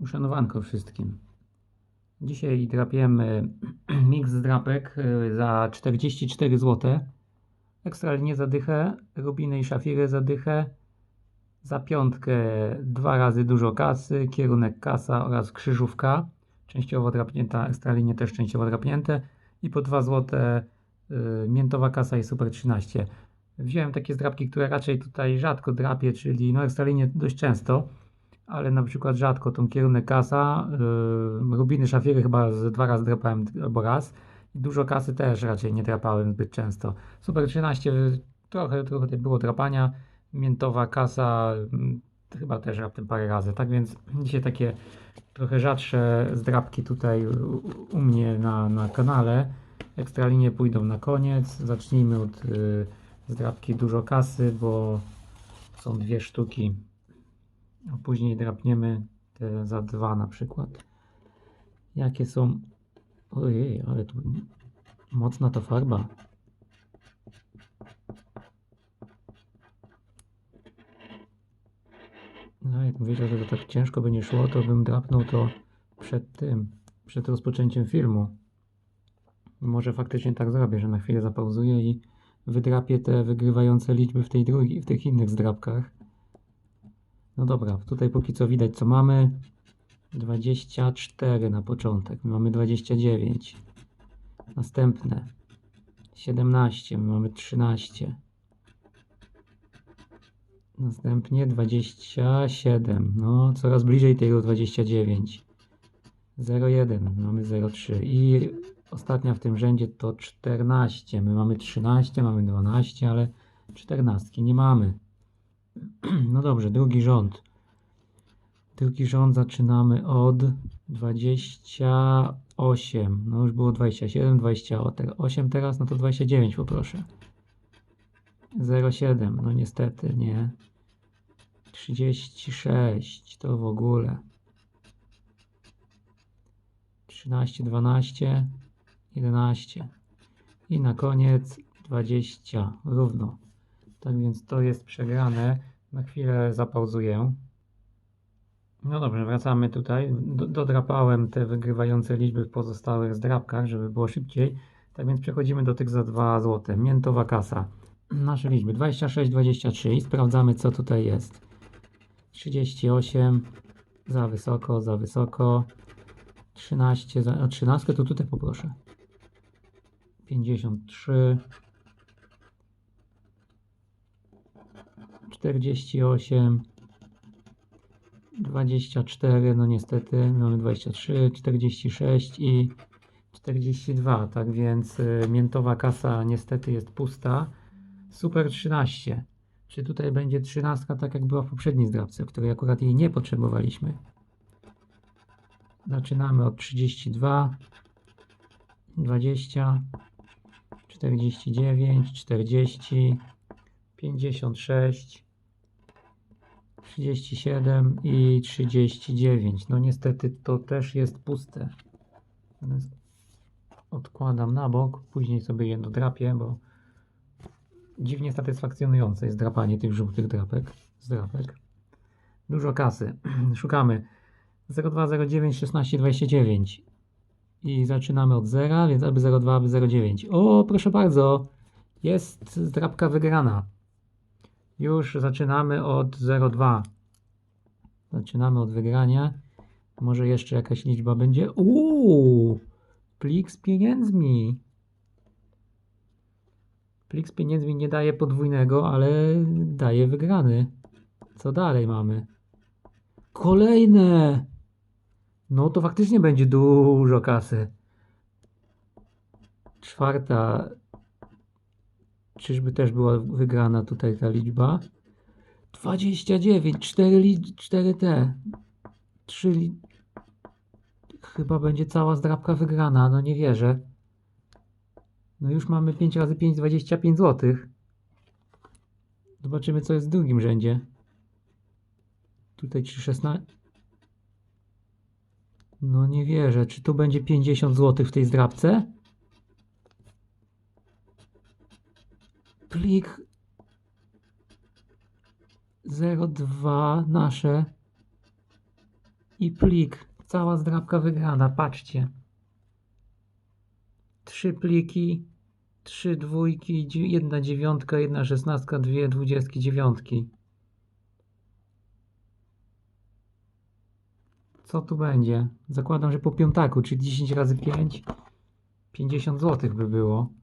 Uszanowanko wszystkim. Dzisiaj drapiemy miks drapek y, za 44 zł. Ekstralinię za dychę, rubiny i szafiry za dychę. Za piątkę dwa razy dużo kasy, kierunek kasa oraz krzyżówka. Częściowo drapnięta, ekstralinie też częściowo drapnięte. I po 2 zł y, miętowa kasa i super 13. Wziąłem takie zdrapki, które raczej tutaj rzadko drapię, czyli no ekstralinie dość często ale na przykład rzadko tą kierunek kasa, yy, rubiny, szafiry chyba z dwa razy drapałem albo raz. Dużo kasy też raczej nie drapałem zbyt często. Super 13 trochę, trochę było drapania, miętowa kasa mm, chyba też raptem parę razy, tak więc dzisiaj takie trochę rzadsze zdrapki tutaj u, u mnie na, na kanale. Ekstralinie pójdą na koniec, zacznijmy od yy, zdrapki dużo kasy, bo są dwie sztuki a później drapniemy te za dwa na przykład. Jakie są. Ojej, ale tu mocna to farba. No, jak wiedział, że to tak ciężko będzie szło, to bym drapnął to przed tym, przed rozpoczęciem filmu. Może faktycznie tak zrobię, że na chwilę zapauzuję i wydrapię te wygrywające liczby w tej drugiej, w tych innych zdrapkach. No dobra, tutaj póki co widać co mamy. 24 na początek. My mamy 29. Następne 17. My mamy 13. Następnie 27. No, coraz bliżej tego 29. 01. Mamy 03. I ostatnia w tym rzędzie to 14. My mamy 13, mamy 12, ale 14 nie mamy. No dobrze, drugi rząd. Drugi rząd zaczynamy od 28. No już było 27, 28 teraz, no to 29 poproszę. 07, no niestety nie. 36 to w ogóle. 13, 12, 11. I na koniec 20 równo. Tak więc to jest przegrane. Na chwilę zapauzuję. No dobrze, wracamy tutaj. Do, dodrapałem te wygrywające liczby w pozostałych zdrapkach, żeby było szybciej. Tak więc przechodzimy do tych za 2 zł. Miętowa kasa. Nasze liczby 26, 23 i sprawdzamy co tutaj jest. 38 za wysoko, za wysoko. 13, za, a 13 to tutaj poproszę. 53 48, 24, no niestety mamy 23, 46 i 42, tak więc y, miętowa kasa niestety jest pusta. Super 13. Czy tutaj będzie 13 tak jak była w poprzedniej zdrabce, której akurat jej nie potrzebowaliśmy? Zaczynamy od 32, 20, 49, 40, 56, 37 i 39. No niestety to też jest puste. Odkładam na bok, później sobie je dodrapię, bo dziwnie satysfakcjonujące jest drapanie tych żółtych drapek. Zdrapek. Dużo kasy. Szukamy 0209 16 29 i zaczynamy od 0, więc aby 02, aby 09. O, proszę bardzo, jest zdrapka wygrana. Już zaczynamy od 0,2. Zaczynamy od wygrania. Może jeszcze jakaś liczba będzie. Uuu! Plik z pieniędzmi. Plik z pieniędzmi nie daje podwójnego, ale daje wygrany. Co dalej mamy? Kolejne! No to faktycznie będzie dużo kasy. Czwarta Czyżby też była wygrana tutaj ta liczba? 29, 4, li 4T. 3 li Chyba będzie cała zdrabka wygrana, no nie wierzę. No już mamy 5 razy 5, 25 zł. Zobaczymy co jest w drugim rzędzie. Tutaj 3,16. No nie wierzę. Czy tu będzie 50 zł w tej zdrabce? Plik 02 nasze I plik. Cała zdrabka wygrana, patrzcie. Trzy pliki, trzy dwójki, jedna dziewiątka, jedna szesnastka, dwie dwudziestki dziewiątki. Co tu będzie? Zakładam, że po piątaku, czyli 10 razy 5, 50 zł by było.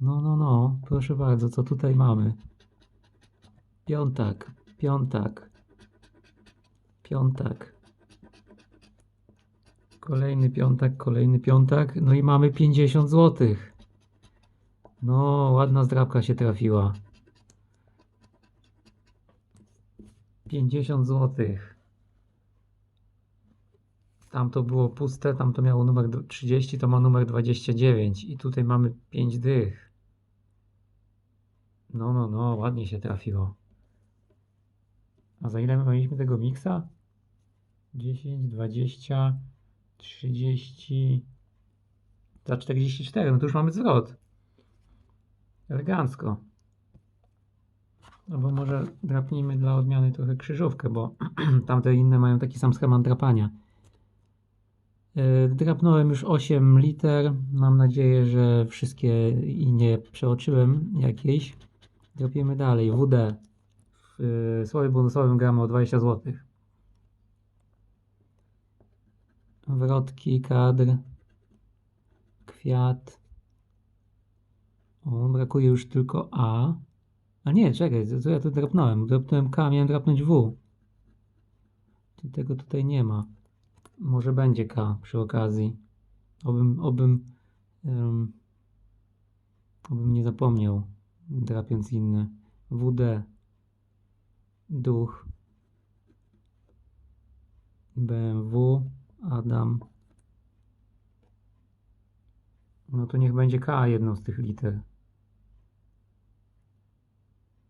No, no, no, proszę bardzo, co tutaj mamy? Piątak, piątak, piątak. Kolejny piątak, kolejny piątak. No i mamy 50 zł. No, ładna zdrabka się trafiła. 50 zł. Tam to było puste, tam to miało numer d- 30, to ma numer 29 i tutaj mamy 5 dych. No, no, no, ładnie się trafiło. A za ile my mieliśmy tego miksa? 10, 20, 30, za 44, no to już mamy zwrot. Elegancko. Albo może drapnijmy dla odmiany trochę krzyżówkę, bo tamte inne mają taki sam schemat drapania. Yy, Drapnąłem już 8 liter. Mam nadzieję, że wszystkie i nie przeoczyłem jakiejś. Drapiemy dalej. WD. W yy, słowie bonusowym gramy o 20 zł. Wrotki, kadr, kwiat. O, brakuje już tylko A. A nie, czekaj, co, ja tu drapnąłem? Drapnąłem K, miałem drapnąć W. Ty- Tego tutaj nie ma. Może będzie K przy okazji. Obym, obym, em, obym nie zapomniał, drapiąc inne. WD. Duch. BMW. Adam. No to niech będzie K jedną z tych liter.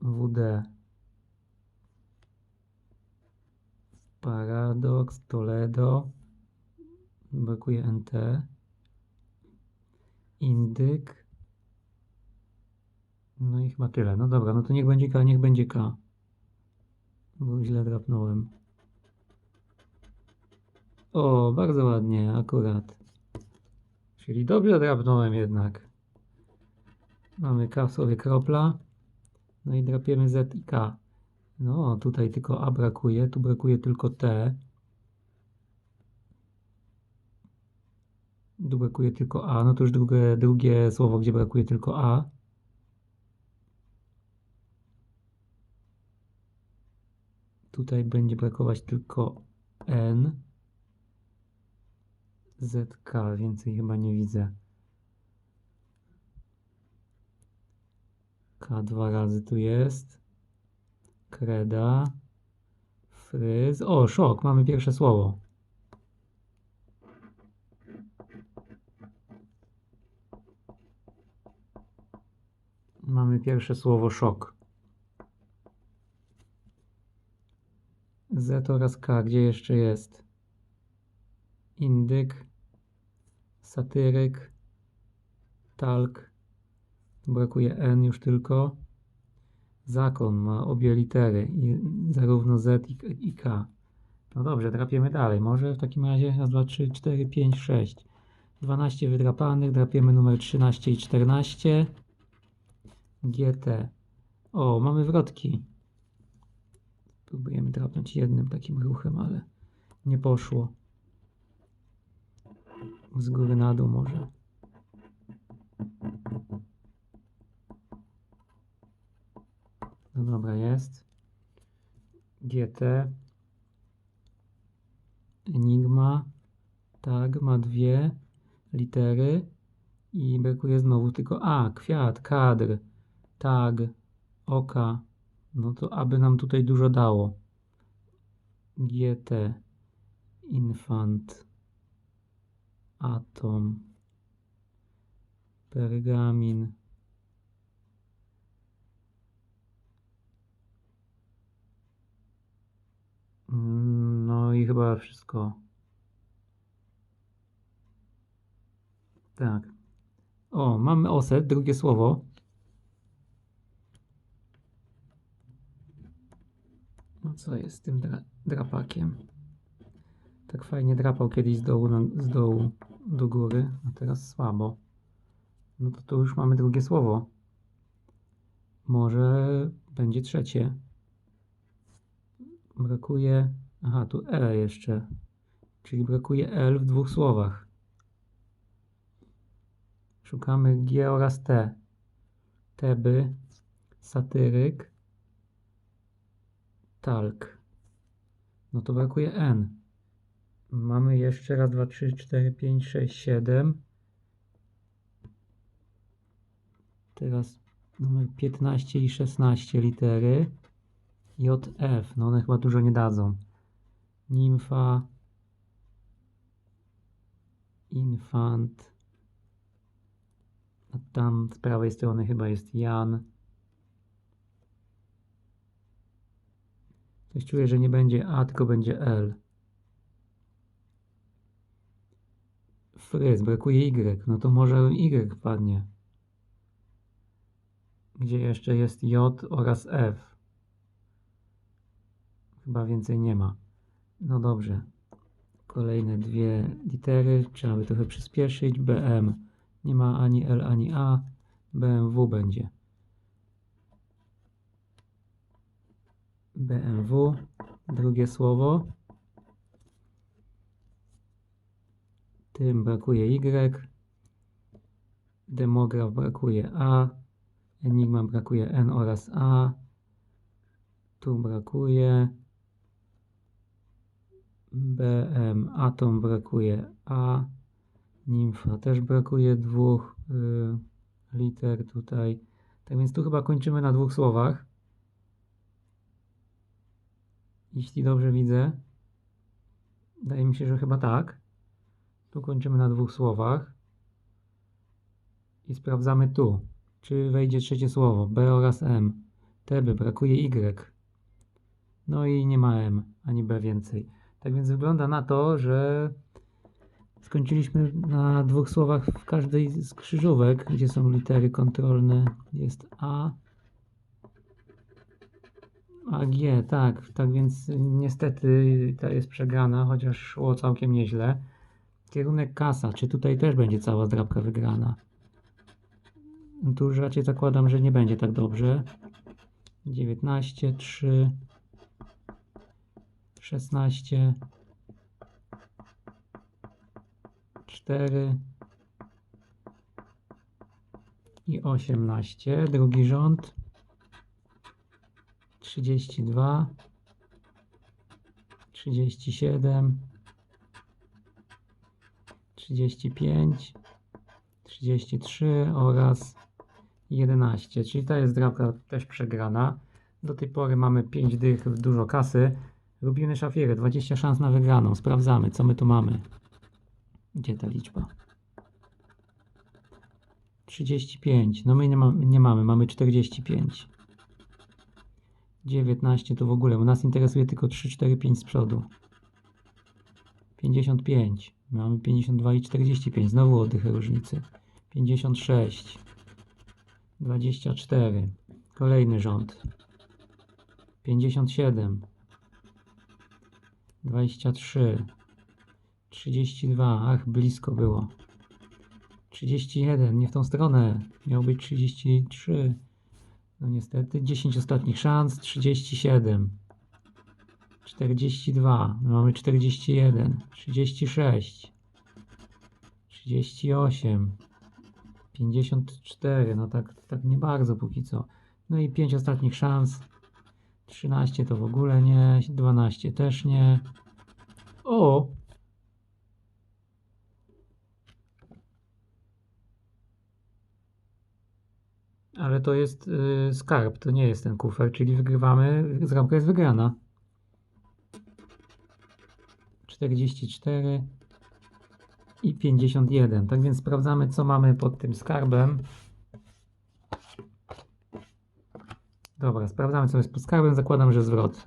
WD. Paradox, Toledo. Brakuje NT. Indyk. No i chyba tyle. No dobra, no to niech będzie K, niech będzie K. Bo źle drapnąłem. O, bardzo ładnie, akurat. Czyli dobrze drapnąłem jednak. Mamy K w słowie kropla. No i drapiemy Z i K. No, tutaj tylko A brakuje, tu brakuje tylko T. Tu brakuje tylko A, no to już drugie, drugie słowo, gdzie brakuje tylko A. Tutaj będzie brakować tylko N. ZK, więcej chyba nie widzę. K dwa razy tu jest. Kreda. Fryz. O, szok, mamy pierwsze słowo. Mamy pierwsze słowo szok. Z oraz K, gdzie jeszcze jest? Indyk, satyryk, talk. Brakuje N już tylko. Zakon ma obie litery, zarówno Z i, i K. No dobrze, drapiemy dalej. Może w takim razie raz, dwa, trzy, cztery, pięć, sześć. 12 wydrapanych, drapiemy numer 13 i 14. GT. O, mamy wrotki. Próbujemy drapnąć jednym takim ruchem, ale nie poszło. Z góry na dół może. No dobra, jest. GT. Enigma. Tag ma dwie litery. I brakuje znowu tylko A. Kwiat, kadr, tag, oka. No to aby nam tutaj dużo dało. GT. Infant. Atom. Pergamin. No i chyba wszystko. Tak. O, mamy oset, drugie słowo. No co jest z tym dra drapakiem? Tak fajnie drapał kiedyś z dołu, na, z dołu do góry, a teraz słabo. No to tu już mamy drugie słowo. Może będzie trzecie. Brakuje. Aha, tu E jeszcze. Czyli brakuje L w dwóch słowach. Szukamy G oraz T. Teby, satyryk, talk. No to brakuje N. Mamy jeszcze raz, dwa, trzy, cztery, pięć, sześć, siedem. Teraz numer 15 i 16 litery. JF, no one chyba dużo nie dadzą. Nimfa, infant. A tam z prawej strony chyba jest Jan. Coś czuję, że nie będzie A, tylko będzie L. Fryz, brakuje Y. No to może Y padnie. Gdzie jeszcze jest J oraz F. Chyba więcej nie ma. No dobrze. Kolejne dwie litery. Trzeba by trochę przyspieszyć. BM. Nie ma ani L, ani A. BMW będzie. BMW. Drugie słowo. Tym brakuje Y. Demograf brakuje A. Enigma brakuje N oraz A. Tu brakuje BM. Atom brakuje A. Nimfa też brakuje dwóch y, liter tutaj. Tak więc tu chyba kończymy na dwóch słowach. Jeśli dobrze widzę. Wydaje mi się, że chyba tak. Tu kończymy na dwóch słowach. I sprawdzamy tu, czy wejdzie trzecie słowo. B oraz M. Teby, brakuje Y. No i nie ma M, ani B więcej. Tak więc wygląda na to, że skończyliśmy na dwóch słowach w każdej z krzyżówek, gdzie są litery kontrolne. Jest A, A, G, tak. Tak więc niestety ta jest przegrana, chociaż szło całkiem nieźle. Kierunek kasa. Czy tutaj też będzie cała zdrabka wygrana? No tu już raczej zakładam, że nie będzie tak dobrze. 19, 3, 16, 4 i 18. Drugi rząd. 32, 37, 35, 33 oraz 11. Czyli ta jest drapka też przegrana. Do tej pory mamy 5 dych, dużo kasy. Robimy szafierę, 20 szans na wygraną. Sprawdzamy, co my tu mamy. Gdzie ta liczba? 35. No my nie, ma, nie mamy, mamy 45. 19 to w ogóle, bo nas interesuje tylko 3, 4, 5 z przodu. 55. Mamy 52 i 45. Znowu oddych różnicy. 56. 24. Kolejny rząd. 57. 23. 32. Ach, blisko było. 31. Nie w tą stronę. Miał być 33. No niestety. 10 ostatnich szans. 37. 42. No mamy 41. 36. 38. 54. No tak, tak nie bardzo póki co. No i 5 ostatnich szans. 13 to w ogóle nie. 12 też nie. O! Ale to jest y, skarb, to nie jest ten kufer, czyli wygrywamy, zramka jest wygrana. 44 i 51. Tak więc sprawdzamy, co mamy pod tym skarbem. Dobra, sprawdzamy, co jest pod skarbem. Zakładam, że zwrot.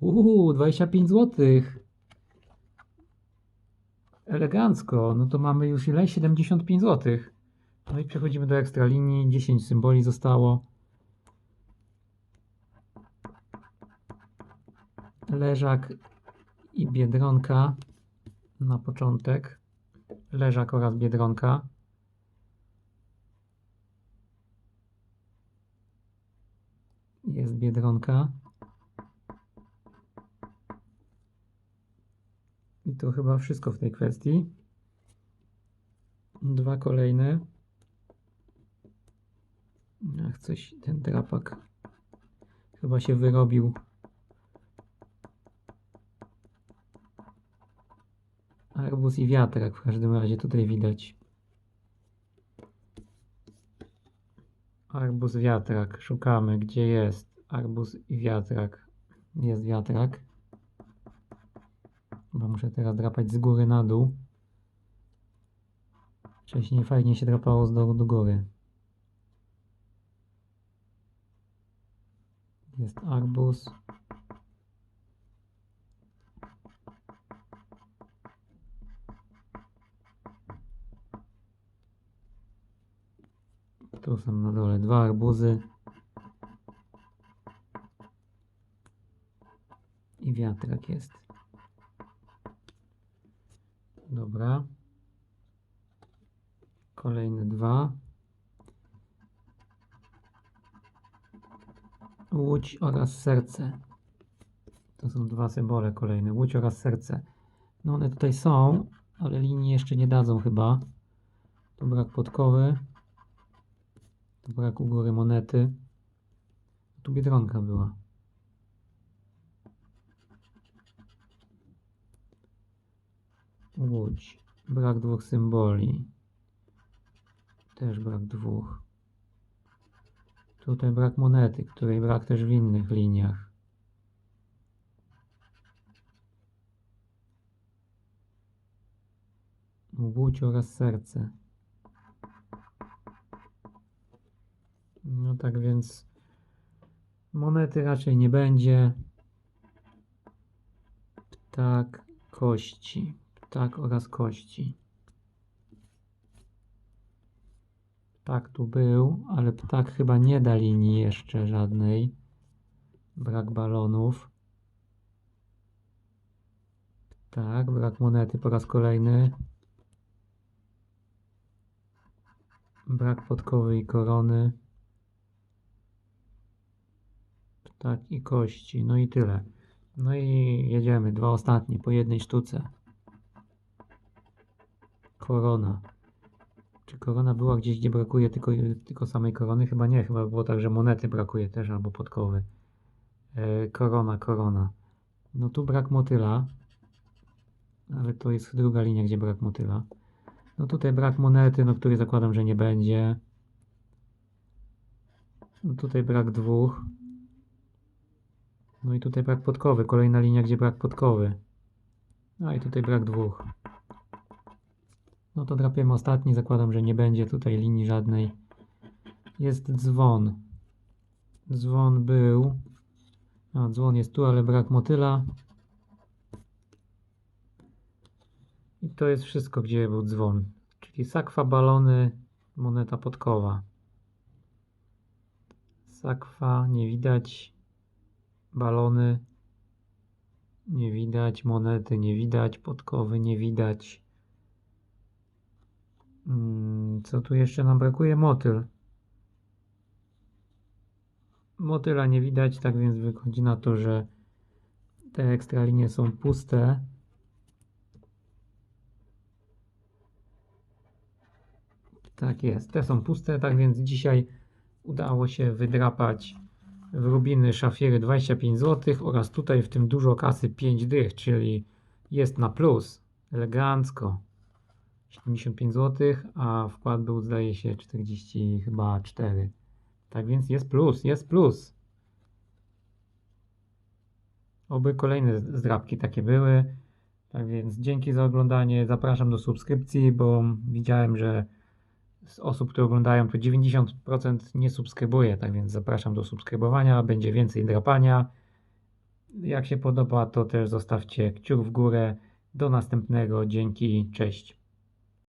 Uuu, 25 zł. Elegancko. No to mamy już ile? 75 zł. No i przechodzimy do ekstra linii. 10 symboli zostało. Leżak i biedronka na początek. Leżak oraz biedronka. Jest biedronka. I to chyba wszystko w tej kwestii. Dwa kolejne. Ach, coś, ten drapak chyba się wyrobił. Arbuz i wiatrak w każdym razie tutaj widać. Arbuz, wiatrak. Szukamy, gdzie jest arbuz i wiatrak. Jest wiatrak. Chyba muszę teraz drapać z góry na dół. Wcześniej fajnie się drapało z dołu do góry. Arbuz. Tu są na dole dwa arbuzy. I wiatrak jest. Dobra. Kolejne dwa. Łódź oraz serce. To są dwa symbole kolejne. Łódź oraz serce. No one tutaj są, ale linii jeszcze nie dadzą chyba. Tu brak podkowy. Tu brak u góry monety. Tu biedronka była. Łódź. Brak dwóch symboli. Też brak dwóch. Tutaj brak monety, której brak też w innych liniach. Łódź oraz serce. No tak więc monety raczej nie będzie. Ptak, kości. Ptak oraz kości. Ptak tu był, ale ptak chyba nie da linii jeszcze żadnej. Brak balonów. Tak, brak monety po raz kolejny. Brak podkowy i korony. Ptak i kości. No i tyle. No i jedziemy. Dwa ostatnie po jednej sztuce. Korona. Czy korona była gdzieś, gdzie brakuje tylko, tylko samej korony? Chyba nie. Chyba było tak, że monety brakuje też albo podkowy. E, korona, korona. No tu brak motyla. Ale to jest druga linia, gdzie brak motyla. No tutaj brak monety, no który zakładam, że nie będzie. No tutaj brak dwóch. No i tutaj brak podkowy. Kolejna linia, gdzie brak podkowy. No i tutaj brak dwóch. No to drapiemy ostatni. Zakładam, że nie będzie tutaj linii żadnej. Jest dzwon. Dzwon był. A, dzwon jest tu, ale brak motyla. I to jest wszystko, gdzie był dzwon. Czyli sakwa, balony, moneta podkowa. Sakwa, nie widać. Balony, nie widać. Monety, nie widać. Podkowy, nie widać. Mm, Co tu jeszcze nam brakuje? Motyl. Motyla nie widać, tak więc wychodzi na to, że te ekstra linie są puste. Tak jest, te są puste, tak więc dzisiaj udało się wydrapać rubiny szafiry 25 zł oraz tutaj w tym dużo kasy 5 dych, czyli jest na plus, elegancko. 75 zł, a wkład był zdaje się 40 chyba 4. Tak więc jest plus, jest plus. Oby kolejne zdrabki takie były. Tak więc dzięki za oglądanie. Zapraszam do subskrypcji, bo widziałem, że z osób, które oglądają, to 90% nie subskrybuje. Tak więc zapraszam do subskrybowania. Będzie więcej drapania. Jak się podoba, to też zostawcie kciuk w górę. Do następnego. Dzięki. Cześć.